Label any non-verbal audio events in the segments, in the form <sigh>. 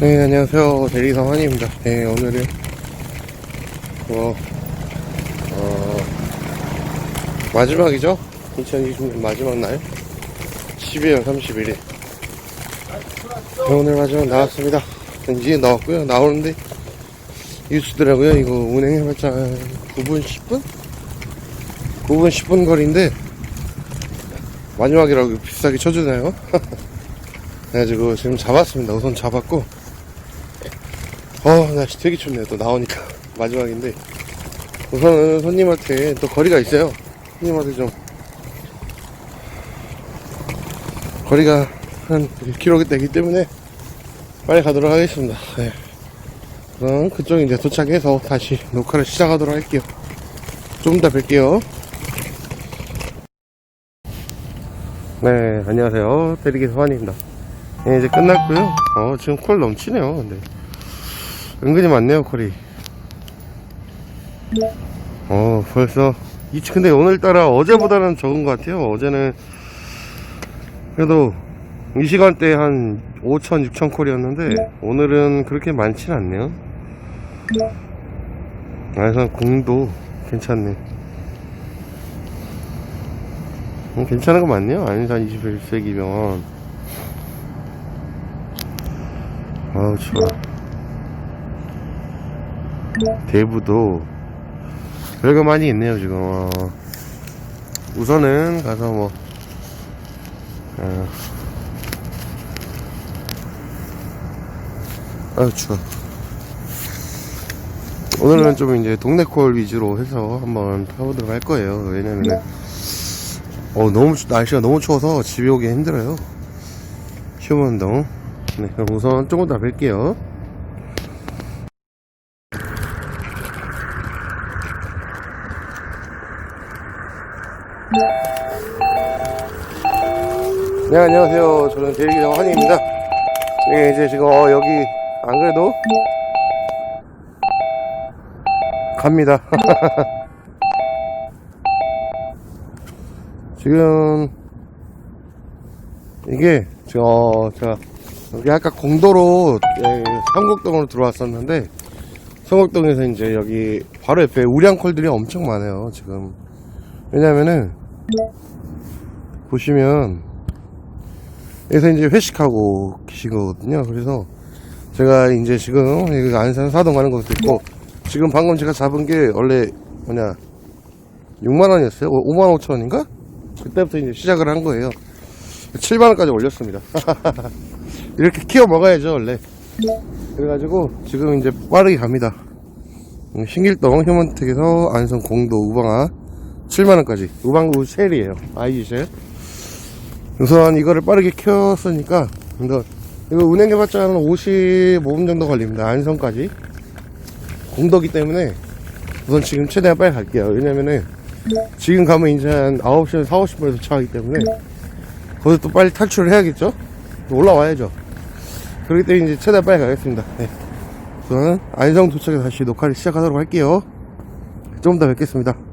네, 안녕하세요. 대리성 환입니다. 네, 오늘은, 뭐, 어, 마지막이죠? 2020년 마지막 날. 12월 31일. 네, 오늘 마지막 나왔습니다. 이제 나왔고요. 나오는데, 뉴스더라고요. 이거 운행해봤자 9분 10분? 9분 10분 거리인데, 마지막이라고 비싸게 쳐주나요? <laughs> 그래가지고 지금 잡았습니다. 우선 잡았고, 어, 날씨 되게 춥네요. 또 나오니까. <laughs> 마지막인데. 우선은 손님한테 또 거리가 있어요. 손님한테 좀. 거리가 한 1km 되기 때문에 빨리 가도록 하겠습니다. 네. 그럼 그쪽 이제 도착해서 다시 녹화를 시작하도록 할게요. 좀 이따 뵐게요. 네, 안녕하세요. 대리기 서환입니다. 네, 이제 끝났고요. 어, 지금 콜 넘치네요. 근데. 은근히 많네요, 콜이. 어, 벌써. 이, 근데 오늘따라 어제보다는 적은 것 같아요. 어제는, 그래도, 이 시간대 한 5천, 6천 콜이었는데, 오늘은 그렇게 많진 않네요. 그래서 공도 괜찮네. 음, 괜찮은 거 맞네요. 안산 21세기면. 아우, 추워. 대부도 별거 많이 있네요 지금. 어. 우선은 가서 뭐 어. 아유 추워. 오늘은 좀 이제 동네 콜 위주로 해서 한번 타보도록 할 거예요. 왜냐면은 어 너무 추- 날씨가 너무 추워서 집에 오기 힘들어요. 휴먼동. 네 그럼 우선 조금 더 뵐게요 네, 안녕하세요. 저는 대리기장 환희입니다. 네, 이제 지금, 어, 여기, 안 그래도, 갑니다. <laughs> 지금, 이게, 저, 어, 제가, 여기 아까 공도로, 예, 성곡동으로 들어왔었는데, 성곡동에서 이제 여기, 바로 옆에 우량콜들이 엄청 많아요, 지금. 왜냐면은, 보시면, 여기서 이제 회식하고 계신 거거든요. 그래서 제가 이제 지금 여기 안산 사동 가는 것도 있고 지금 방금 제가 잡은 게 원래 뭐냐 6만 원이었어요. 5만 5천 원인가? 그때부터 이제 시작을 한 거예요. 7만 원까지 올렸습니다. <laughs> 이렇게 키워 먹어야죠 원래. 그래가지고 지금 이제 빠르게 갑니다. 음, 신길동 휴먼텍에서 안성 공도 우방아 7만 원까지 우방우 셀이에요. 아이지 셀. 우선 이거를 빠르게 켰으니까 이거, 운행해봤자 한 55분 정도 걸립니다. 안성까지. 공도기 때문에 우선 지금 최대한 빨리 갈게요. 왜냐면은 지금 가면 이제 한 9시간 4, 50분에 도착하기 때문에 거기서 또 빨리 탈출을 해야겠죠? 또 올라와야죠. 그렇기 때문에 이제 최대한 빨리 가겠습니다. 네. 우선 안성 도착해서 다시 녹화를 시작하도록 할게요. 좀 이따 뵙겠습니다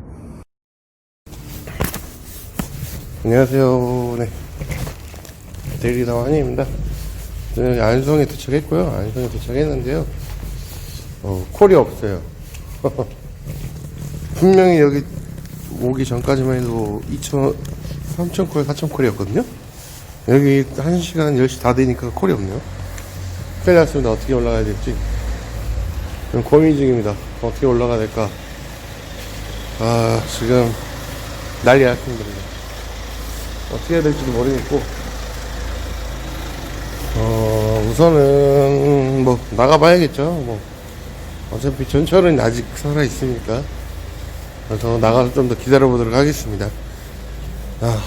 안녕하세요 네. 대리다 환희입니다. 저는 안성에 도착했고요. 안성에 도착했는데요. 어, 콜이 없어요. <laughs> 분명히 여기 오기 전까지만 해도 2천, 3천 콜, 4천 콜이었거든요. 여기 1시간 10시 다 되니까 콜이 없네요. 큰일 났습니다. 어떻게 올라가야 될지. 고민 중입니다. 어떻게 올라가야 될까. 아, 지금 난리가 났습니다. 어떻게 해야 될지도 모르겠고, 어, 우선은, 뭐, 나가봐야겠죠. 뭐, 어차피 전철은 아직 살아 있으니까. 그래서 나가서 좀 더 기다려 보도록 하겠습니다. 아,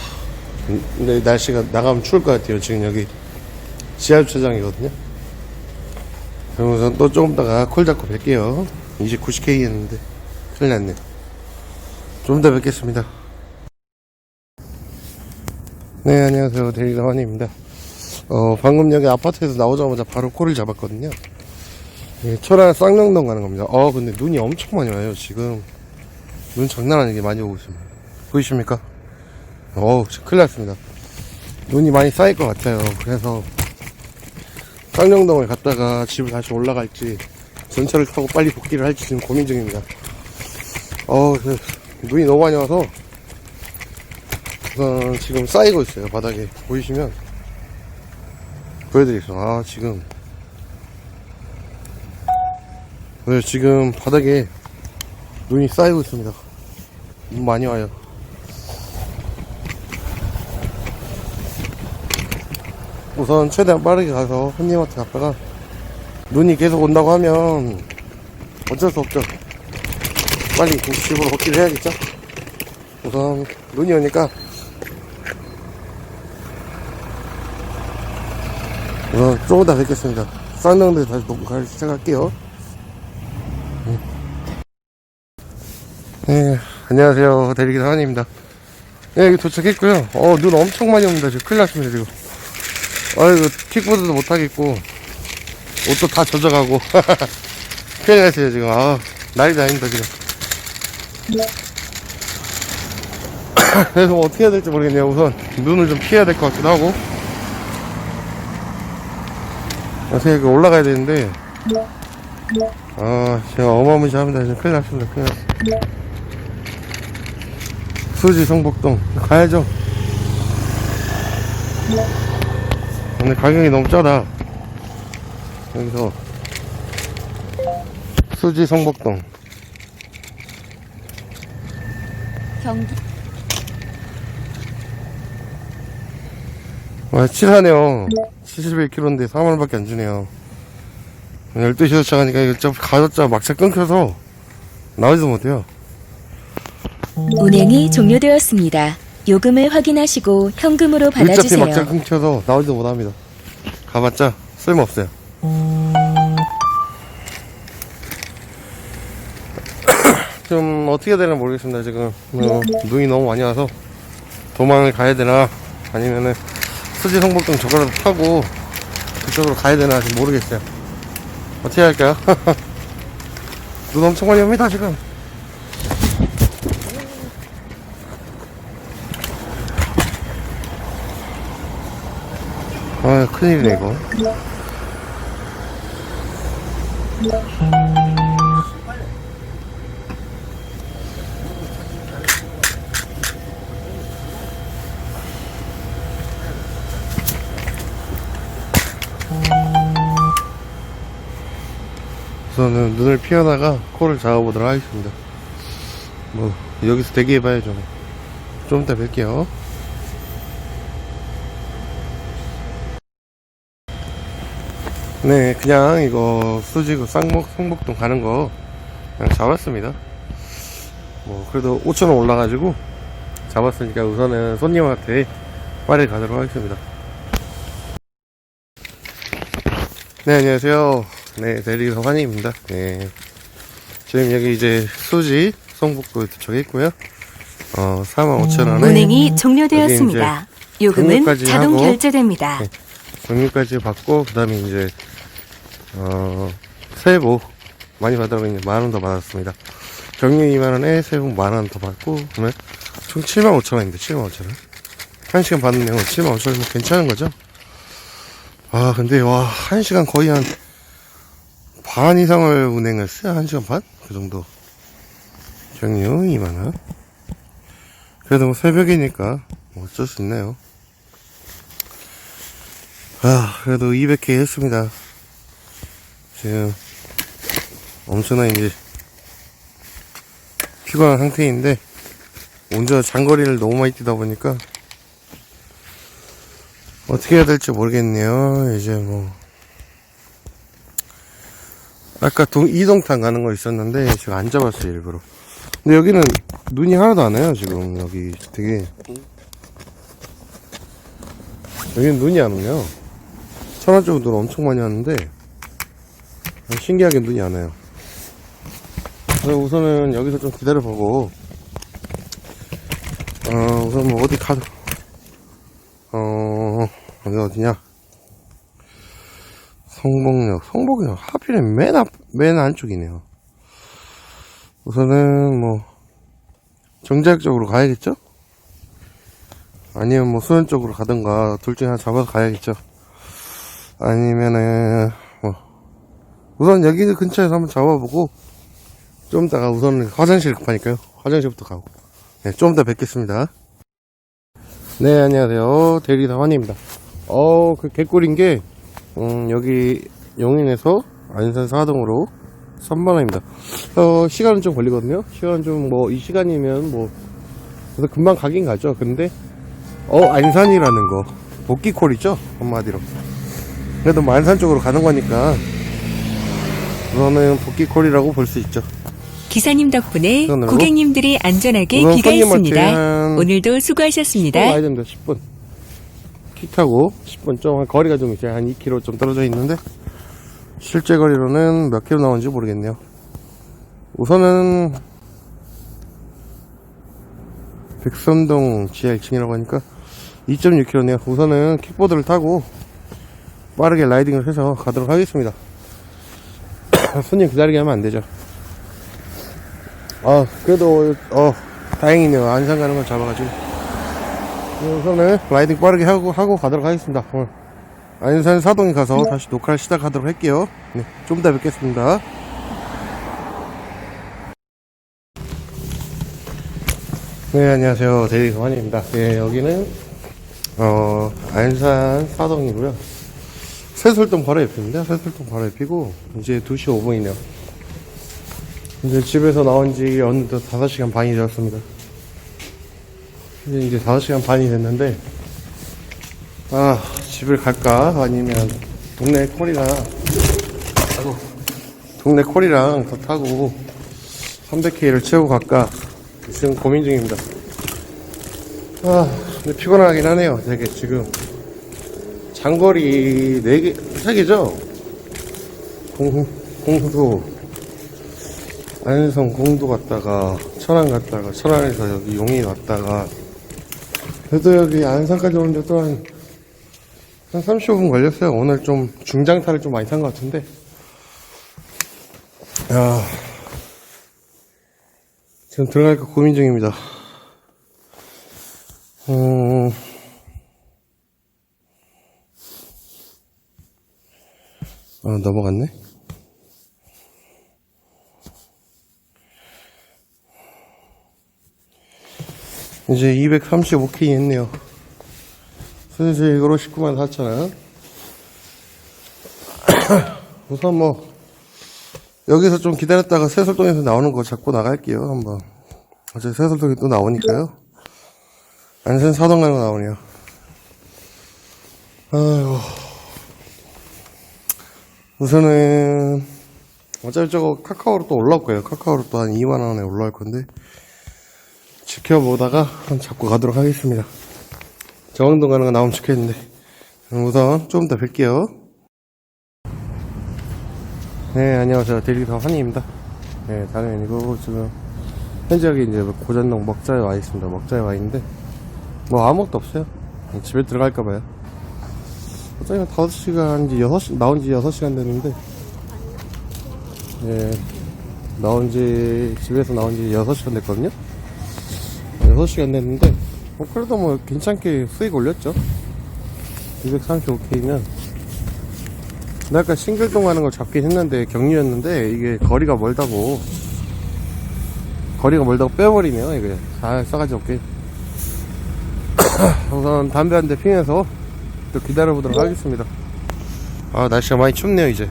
근데 날씨가 나가면 추울 것 같아요. 지금 여기 지하 주차장이거든요. 그럼 우선 또 조금 있다가 콜 잡고 뵐게요. 29K 했는데, 큰일 났네. 좀더 뵙겠습니다. 네, 안녕하세요. 대리가환입니다. 어, 방금 여기 아파트에서 나오자마자 바로 콜을 잡았거든요. 예, 철안 쌍용동 가는 겁니다. 어, 근데 눈이 엄청 많이 와요, 지금. 눈 장난 아니게 많이 오고 있습니다. 보이십니까? 어우, 큰일 났습니다. 눈이 많이 쌓일 것 같아요. 그래서, 쌍용동을 갔다가 집을 다시 올라갈지 전철을 타고 빨리 복귀를 할지 지금 고민 중입니다. 어, 그 눈이 너무 많이 와서 우선 지금 쌓이고 있어요 바닥에 보이시면 보여드리겠습니다. 아 지금 네, 지금 바닥에 눈이 쌓이고 있습니다. 눈 많이 와요. 우선 최대한 빠르게 가서 손님한테 갔다가 눈이 계속 온다고 하면 어쩔 수 없죠. 빨리 집으로 복귀를 해야겠죠. 우선 눈이 오니까 우선 조금 이따 뵙겠습니다. 쌍용대 다시 녹음을 시작할게요. 네, 안녕하세요. 대리기사 한입니다. 네, 여기 도착했고요. 어, 눈 엄청 많이 옵니다. 지금 큰일 났습니다, 지금. 아이고, 킥보드도 못하겠고, 옷도 다 젖어가고. <laughs> 큰일 났어요, 지금. 아, 난리도 아닙니다, 지금. <laughs> 그래서 뭐 어떻게 해야 될지 모르겠네요. 우선, 눈을 좀 피해야 될 것 같기도 하고. 그래서 여기 올라가야 되는데, 아, 제가 어마무시합니다. 지금 큰일 났습니다. 큰일 났습니다. 수지 성북동 가야죠 근데 가격이 너무 짜다 여기서 수지 성북동 경기 와 칠하네요. 71km인데 4만원밖에 안 주네요. 12시 도착하니까 이거 좀 가졌자 막차 끊겨서 나오지도 못해요. 운행이 종료되었습니다. 요금을 확인하시고 현금으로 어차피 받아주세요. 막차 끊겨서 나오지도 못합니다. 가봤자 쓸모없어요. <coughs> 좀 어떻게 해야 되나 모르겠습니다. 지금 어, 눈이 너무 많이 와서 도망을 가야 되나 아니면은 수지 성북동 저거라도 타고 그쪽으로 가야 되나 지금 모르겠어요. 어떻게 할까요? <laughs> 눈 엄청 많이 옵니다 지금. 아 큰일이네 이거 우선은 눈을 피하다가 코를 잡아보도록 하겠습니다 뭐 여기서 대기해 봐야죠 좀 이따 뵐게요 네, 그냥 이거 수지구 쌍목, 성북동 가는 거 그냥 잡았습니다. 뭐, 그래도 5천원 올라가지고 잡았으니까 우선은 손님한테 빨리 가도록 하겠습니다. 네, 안녕하세요. 네, 대리기사 환희입니다. 네. 지금 여기 이제 수지 성북도에 도착했고요. 어, 45,000원에 운행이 종료되었습니다. 요금은 등록까지 자동 하고 결제됩니다. 네. 경유까지 받고 그 다음에 이제 어 세보 많이 받아보면 이제 만원 더 받았습니다. 경유 2만원에 세보 만원 더 받고 그러면 총 7만 5천 원인데 7만 5천원 한 시간 받는 내용 7만 5천원 괜찮은 거죠? 아 근데 와한 시간 거의 한 반 이상을 운행했어요 한 시간 반? 그 정도 경유 2만원 그래도 뭐 새벽이니까 뭐 어쩔 수 있네요 아, 그래도 200개 했습니다. 지금 엄청난 이제 피곤한 상태인데 운전 장거리를 너무 많이 뛰다 보니까 어떻게 해야 될지 모르겠네요. 이제 뭐 아까 동, 이동탄 가는 거 있었는데 지금 안 잡았어요 일부러. 근데 여기는 눈이 하나도 안 와요 지금 여기 되게 여기는 눈이 안 오네요. 천안 쪽은 눈 엄청 많이 왔는데 신기하게 눈이 안 와요. 그래서 우선은 여기서 좀 기다려보고 어 우선 뭐 어디 가도 어 어디 어디냐 성북역 성북역 하필은 맨앞 맨 안쪽이네요. 우선은 뭐 정자역 쪽으로 가야겠죠? 아니면 뭐 수원 쪽으로 가든가 둘 중에 하나 잡아서 가야겠죠. 아니면은 뭐 우선 여기 근처에서 한번 잡아보고 좀 이따가 우선 화장실 급하니까요 화장실부터 가고 네, 좀 이따 뵙겠습니다 네 안녕하세요 대리사 환입니다 어그 개꿀인 게 음, 여기 용인에서 안산 사동으로 3만원입니다. 어 시간은 좀 걸리거든요. 시간 좀뭐 이 시간이면 뭐 그래서 금방 가긴 가죠. 근데 어 안산이라는 거. 복귀콜이죠? 한마디로. 그래도 뭐 안산 쪽으로 가는 거니까 그거는 복귀콜이라고 볼 수 있죠. 기사님 덕분에? 고객님들이 안전하게 귀가했습니다. 오늘도 10분 수고하셨습니다. 됩니다. 10분 키 타고 10분 좀 거리가 좀 이제 한 2km 좀 떨어져 있는데 실제 거리로는 몇 킬로 나오는지 모르겠네요. 우선은 백선동 지하 2층이라고 하니까 2.6km네요. 우선은 킥보드를 타고 빠르게 라이딩을 해서 가도록 하겠습니다. <coughs> 손님 기다리게 하면 안 되죠. 아 그래도 어 다행이네요. 안산 가는 걸 잡아가지고 우선은 라이딩 빠르게 하고 하고 가도록 하겠습니다. 오늘 안산 사동에 가서 다시 녹화를 시작하도록 할게요. 네, 좀 이따 뵙겠습니다. 네 안녕하세요. 대리소 환입니다. 네 여기는 어 안산 사동이고요. 새솔동 바로 옆입니다. 새솔동 바로 옆이고 이제 2시 5분이네요. 이제 집에서 나온 지 어느덧 5시간 반이 되었습니다. 이제 이제 5시간 반이 됐는데, 아, 집을 갈까? 아니면 동네 콜이랑, 아이고, 동네 콜이랑 더 타고 300K를 채우고 갈까? 지금 고민 중입니다. 아, 근데 피곤하긴 하네요. 되게 지금. 장거리 4개, 3개죠? 공, 공도, 안성 공도 갔다가 천안 갔다가 천안에서 여기 용인 왔다가 그래도 여기 안산까지 오는데 또 한 한 35분 걸렸어요. 오늘 좀 중장타를 좀 많이 탄 것 같은데. 야 지금 들어갈까 고민 중입니다. 음, 아, 넘어갔네? 이제 235K 했네요. 슬슬 이거로 19만 4천원. <coughs> 우선 뭐, 여기서 좀 기다렸다가 새솔동에서 나오는 거 잡고 나갈게요, 한번. 어차피 새솔동이 또 나오니까요. 안산 사동 가는 거 나오네요. 아이고. 우선은, 어차피 저거 카카오로 또 올라올 거예요. 카카오로 또 한 2만원에 올라올 건데. 지켜보다가 한 잡고 가도록 하겠습니다. 정왕동 가는 거 나오면 좋겠는데. 우선 좀 이따 뵐게요. 네, 안녕하세요. 대리사 환희입니다. 네, 다름이 아니고 지금 여기 이제 고잔동 먹자에 와 있습니다. 먹자에 와 있는데 뭐 아무것도 없어요. 집에 들어갈까 봐요. 어차피 5시간, 이제 6시, 나온 지 6시간 됐는데 예, 나온 지, 집에서 나온 지 6시간 됐거든요. 6시간 됐는데, 뭐, 그래도 뭐, 괜찮게 수익 올렸죠. 235K면. 내가 아까 싱글동 가는 걸 잡긴 했는데, 격리였는데, 이게 거리가 멀다고. 거리가 멀다고 빼버리네요, 이게. 다 싸가지 없게. <coughs> 우선 담배 한대 피면서 또 기다려보도록 하겠습니다. 아, 날씨가 많이 춥네요, 이제.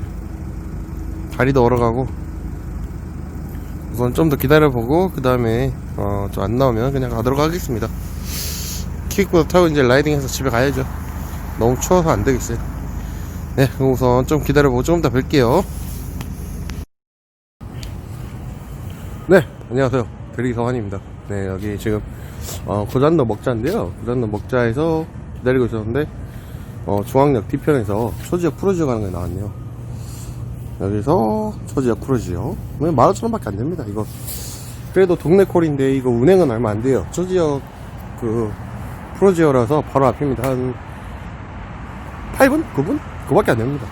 다리도 얼어가고. 우선 좀 더 기다려보고 그 다음에 어, 좀 안 나오면 그냥 가도록 하겠습니다. 킥보드 타고 이제 라이딩해서 집에 가야죠. 너무 추워서 안 되겠어요. 네 우선 좀 기다려보고 조금 더 뵐게요. 네 안녕하세요. 대리서환입니다. 네 여기 지금 어, 고잔도 먹자인데요. 고잔도 먹자에서 기다리고 있었는데 어, 중앙역 뒤편에서 초지역 프로지오 가는 게 나왔네요 여기서 초지역 크루즈요. 왜 15,000원밖에 안 됩니다, 이거. 그래도 동네 콜인데 이거 운행은 얼마 안 돼요. 초지역 그 프로지어라서 바로 앞입니다. 한 8분? 9분? 그거밖에 안 됩니다.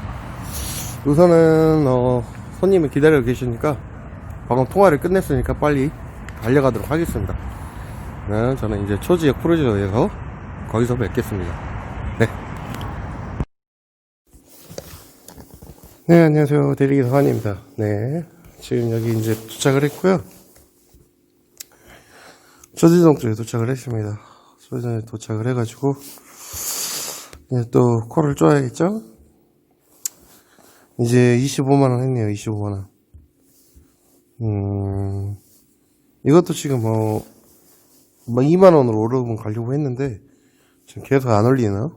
우선은 어, 손님이 기다려 계시니까 방금 통화를 끝냈으니까 빨리 달려가도록 하겠습니다. 네, 저는 이제 초지역 프로지어에서 거기서 뵙겠습니다. 네. 네, 안녕하세요. 대리기 서한입니다. 네. 지금 여기 이제 도착을 했고요. 소지동 쪽에 도착을 했습니다. 소지동에 도착을 해가지고, 이제 또 코를 쪼아야겠죠? 이제 25만원 했네요, 25만원. 음, 이것도 지금 뭐, 뭐 2만원으로 오르면 가려고 했는데, 지금 계속 안 올리나?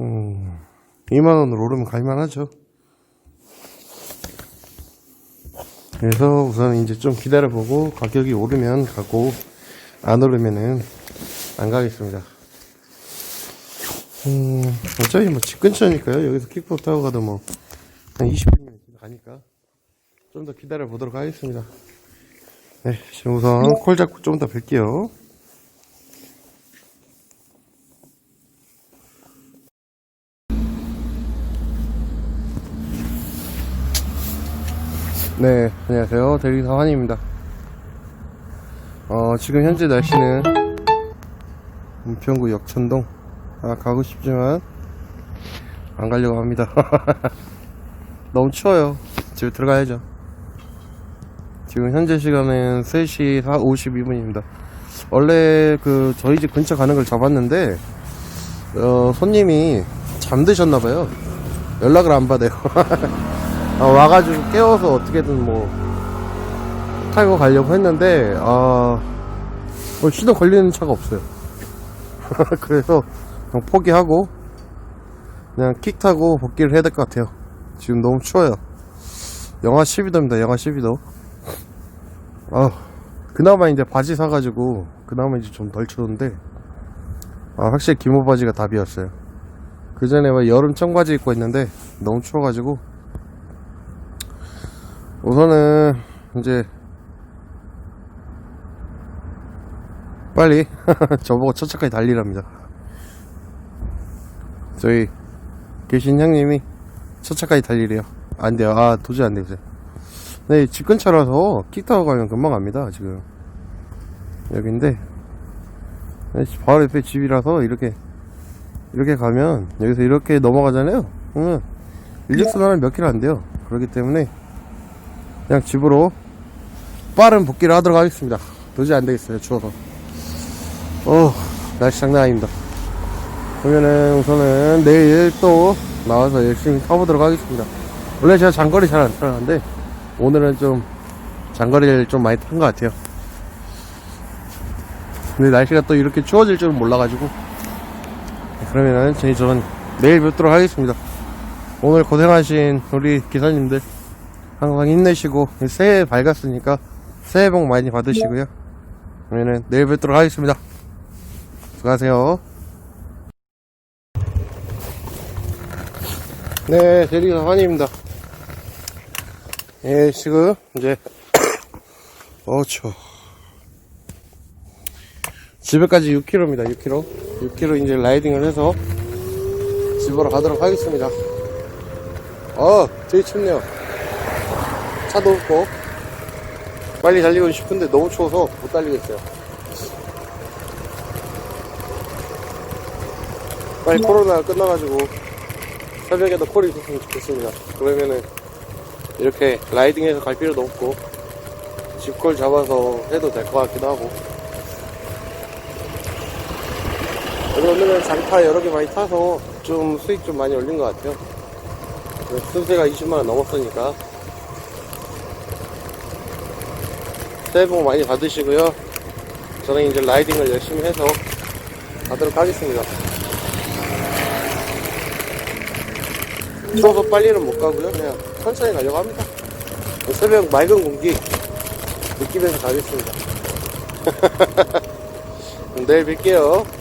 음, 2만원으로 오르면 갈만하죠. 그래서 우선 이제 좀 기다려보고 가격이 오르면 가고 안 오르면은 안 가겠습니다. 음, 어차피 뭐 집 근처니까요. 여기서 킥보드 타고 가도 뭐 한 20분이면 가니까 좀 더 기다려 보도록 하겠습니다. 네, 지금 우선 콜 잡고 좀 더 뵐게요. 네, 안녕하세요. 대리사 환입니다. 어, 지금 현재 날씨는 은평구 역천동. 아, 가고 싶지만, 안 가려고 합니다. <laughs> 너무 추워요. 집에 들어가야죠. 지금 현재 시간은 3시 52분입니다. 원래 그, 저희 집 근처 가는 걸 잡았는데, 어, 손님이 잠드셨나봐요. 연락을 안 받아요. <laughs> 아, 와가지고 깨워서 어떻게든 뭐 타고 가려고 했는데 아뭐 시동 걸리는 차가 없어요. <laughs> 그래서 그냥 포기하고 그냥 킥 타고 복귀를 해야 될 것 같아요. 지금 너무 추워요. 영하 12도입니다. 영하 12도. 아 그나마 이제 바지 사가지고 그나마 이제 좀 덜 추운데 아 확실히 기모 바지가 답이었어요. 그 전에 막 여름 청바지 입고 있는데 너무 추워가지고 우선은 이제 빨리 <laughs> 저보고 첫 차까지 달리랍니다. 저희 계신 형님이 첫 차까지 달리래요. 안 돼요. 아 도저히 안 되세요. 네, 집 근처라서 킥 타고 가면 금방 갑니다. 지금 여기인데 네, 바로 옆에 집이라서 이렇게 이렇게 가면 여기서 이렇게 넘어가잖아요. 그러면 일직선 하면 몇 킬로 안 돼요. 그렇기 때문에 그냥 집으로 빠른 복귀를 하도록 하겠습니다. 도저히 안 되겠어요. 추워서. 어, 날씨 장난 아닙니다. 그러면은 우선은 내일 또 나와서 열심히 타보도록 하겠습니다. 원래 제가 장거리 잘 안 타는데 오늘은 좀 장거리를 좀 많이 탄 것 같아요. 근데 날씨가 또 이렇게 추워질 줄은 몰라가지고 그러면은 저희 저는 내일 뵙도록 하겠습니다. 오늘 고생하신 우리 기사님들 항상 힘내시고 새해 밝았으니까 새해 복 많이 받으시고요. 그러면은 내일 뵙도록 하겠습니다. 수고하세요. 네, 대리사 환입니다. 예, 지금 이제 <coughs> 어 추워. 집에까지 6km입니다. 6km. 6km 이제 라이딩을 해서 집으로 가도록 하겠습니다. 어, 되게 춥네요. 차도 없고. 빨리 달리고 싶은데 너무 추워서 못 달리겠어요. 빨리 코로나가 끝나가지고 새벽에도 콜이 있었으면 좋겠습니다. 그러면은 이렇게 라이딩해서 갈 필요도 없고 집콜 잡아서 해도 될 것 같기도 하고. 오늘은 장타 여러 개 많이 타서 좀 수익 좀 많이 올린 것 같아요. 순세가 20만원 넘었으니까 새해 복 많이 받으시고요. 저는 이제 라이딩을 열심히 해서 가도록 하겠습니다. 추워서 빨리는 못 가고요. 그냥 천천히 가려고 합니다. 새벽 맑은 공기 느끼면서 가겠습니다. <laughs> 내일 뵐게요.